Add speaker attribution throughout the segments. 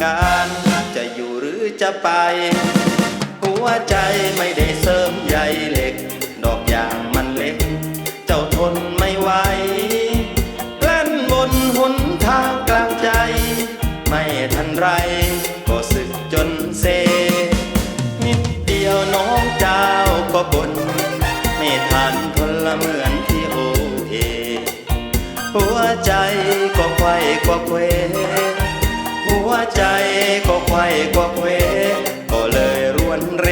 Speaker 1: จะอยู่หรือจะไป หัวใจไม่ได้เสริมใยเหล็ก ดอกยางมันเล็ก เจ้าทนไม่ไหวแล่นบนหนทางกลางใจ ไม่ทันไร ก็สึกจนเซ นิดเดียวน้องเจ้าก็บนไม่ทันทนละเหมือนที่โอเอหัวใจก็ไขว้ก็เคว ใจก็ไขว้ก็เควก็เลยรวนเร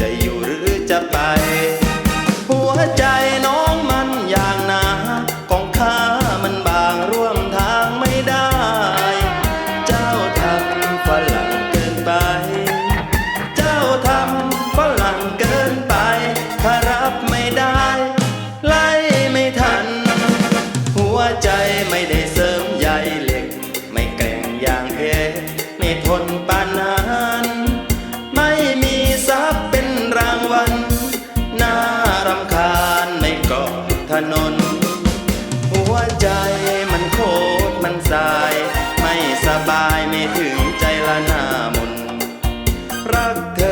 Speaker 1: จะอยู่หรือจะไป หัวใจน้อง ปานนั้นไม่มีทรัพย์เป็นรางวัลน่ารำคาญไม่เกาะถนน หัวใจมันโคตรมันสาย ไม่สบายไม่ถึงใจละหน้ามนรักเธอ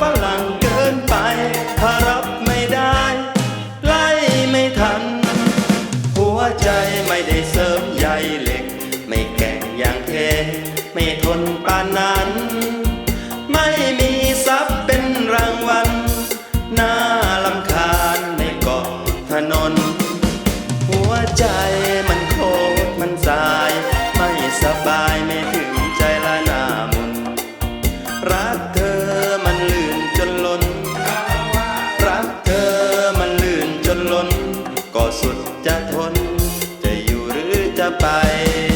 Speaker 1: ฝรั่งเกินไปถ้ารับไม่ได้ไล่ไม่ทัน หัวใจไม่ได้เสริมใยเหล็ก ไม่แข็งอย่างเท ไม่ทนปานนั้น t'apparaît.